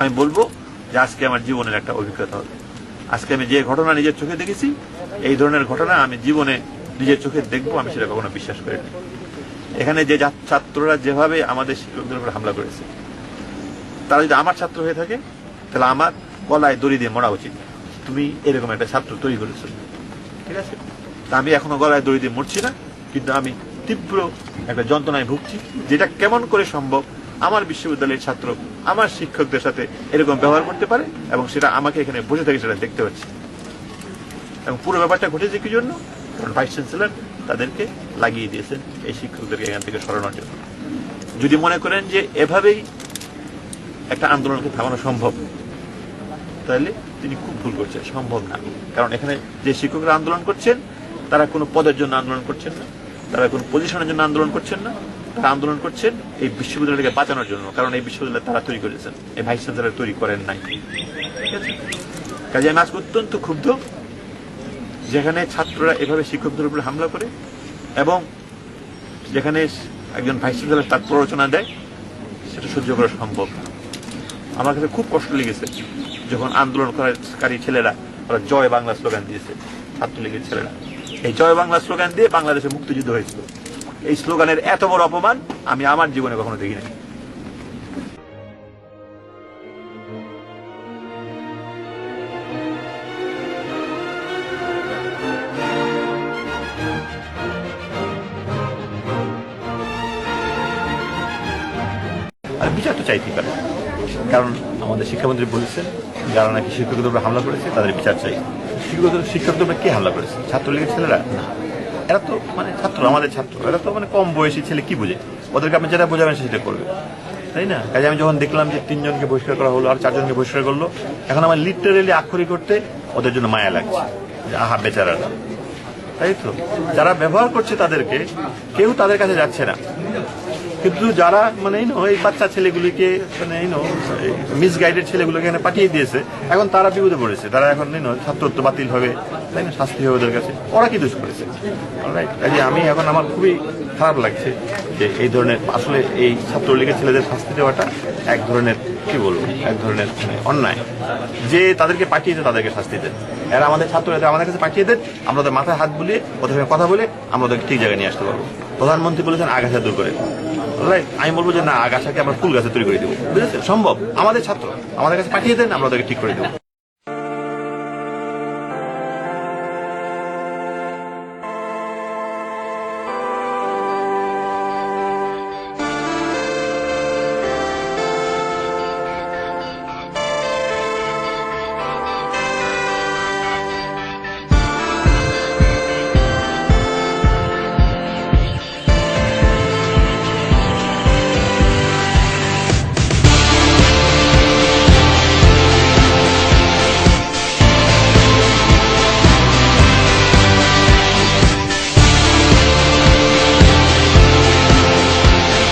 আমি বলব যে আজকে আমার জীবনের একটা অভিজ্ঞতা হবে। আজকে আমি যে ঘটনা নিজের চোখে দেখেছি, এই ধরনের ঘটনা আমি জীবনে নিজের চোখে দেখব, আমি সেটা কখনো বিশ্বাস করি করিনি। এখানে যে ছাত্ররা যেভাবে আমাদের শিক্ষকদের উপর হামলা করেছে, তারা যদি আমার ছাত্র হয়ে থাকে, তাহলে আমার গলায় দড়ি দিয়ে মরা উচিত। তুমি এরকম একটা ছাত্র তৈরি করেছ। ঠিক আছে? তা আমি এখনও গলায় দড়ি দিয়ে মরছি না, কিন্তু আমি তীব্র একটা যন্ত্রণায় ভুগছি, যেটা কেমন করে সম্ভব আমার বিশ্ববিদ্যালয়ের ছাত্র, আমার শিক্ষকদের সাথে এরকম ব্যবহার করতে পারে এবং সেটা আমাকে এখানে বসে থেকে সেটা দেখতে পাচ্ছি এবং পুরো ব্যাপারটা ঘটেছে কি জন্য? কারণ ভাইস চ্যান্সেলর তাদেরকে লাগিয়ে দিয়েছেন এই শিক্ষকদেরকে এখান থেকে সরানোর জন্য। যদি মনে করেন যে এভাবেই একটা আন্দোলনকে থামানো সম্ভব, তাহলে তিনি খুব ভুল করছেন, সম্ভব না। কারণ এখানে যে শিক্ষকরা আন্দোলন করছেন, তারা কোনো পদের জন্য আন্দোলন করছেন না, তারা কোনো পজিশনের জন্য আন্দোলন করছেন না। তারা আন্দোলন করছেন এই বিশ্ববিদ্যালয়কে বাঁচানোর জন্য, কারণ এই বিশ্ববিদ্যালয় তারা তৈরি করেছেন। এই ভাইস চ্যান্সেলর তৈরি করেন নাই। কাজে আমি আজকে অত্যন্ত ক্ষুব্ধ, যেখানে ছাত্ররা এভাবে শিক্ষকদের উপর হামলা করে এবং যেখানে একজন ভাইস চ্যান্সেলর তার প্ররোচনা দেয়, সেটা সহ্য করা সম্ভব আমার কাছে খুব কষ্ট লেগেছে যখন আন্দোলন আন্দোলনকারী ছেলেরা, ওরা জয় বাংলা স্লোগান দিয়েছে, ছাত্রলীগের ছেলেরা। এই জয় বাংলা স্লোগান দিয়ে বাংলাদেশে মুক্তিযুদ্ধ হয়েছিল। এই স্লোগানের এত বড় অপমান আমি আমার জীবনে কখনো দেখি নাই আর বিচার তো চাইতেই পারে। কারণ আমাদের শিক্ষামন্ত্রী বলেছেন, যারা নাকি শিক্ষকদের উপর হামলা করেছে, তাদের বিচার চাই। শিক্ষকদের শিক্ষকদের উপর কে হামলা করেছে? ছাত্রলীগের ছেলেরা? না। এরা তো মানে ছাত্র, আমাদের ছাত্র। এরা তো মানে কম বয়সী ছেলে, কি বুঝে? ওদেরকে আপনি যেটা বোঝাবেন সেটা করবে। তাই না? কাজে আমি যখন দেখলাম যে তিনজনকে বহিষ্কার করা হলো আর চারজনকে বহিষ্কার করল, এখন আমার লিটারেলি আক্ষরিক করতে ওদের জন্য মায়া লাগছে। আহা, বেচারারা। তাই তো? যারা ব্যবহার করছে তাদেরকে, কেউ তাদের কাছে যাচ্ছে না। কিন্তু যারা মানে এই বাচ্চা ছেলেগুলিকে মানে মিসগাইডেড ছেলেগুলোকে এখানে পাঠিয়ে দিয়েছে, এখন তারা বিপদে পড়েছে। তারা এখন ছাত্রত্ব বাতিল হবে। তাই না? শাস্তি হবে ওদের কাছে। ওরা কি দোষ করেছে? Alright? কাজে আমি এখন আমার খুবই খারাপ লাগছে যে এই ধরনের, আসলে এই ছাত্রলীগের ছেলেদের শাস্তি দেওয়াটা এক ধরনের, কি বলব, এক ধরনের মানে অন্যায়। যে তাদেরকে পাঠিয়েছে তাদেরকে শাস্তি দেন। এরা আমাদের ছাত্র, এদের আমাদের কাছে পাঠিয়ে দেন, আমরা ওদের মাথায় হাত বুলিয়ে, ওদের কথা বলে, আমরা ওদেরকে ঠিক জায়গায় নিয়ে আসতে পারব। প্রধানমন্ত্রী বলেছেন আগাছা দূর করে Right? আমি বলব যে না, আগাছাকে আমরা ফুল গাছে তৈরি করে দেবো। বুঝেছেন? সম্ভব। আমাদের ছাত্র, আমাদের কাছে পাঠিয়ে দেন, আমরা ওদেরকে ঠিক করে দেবো।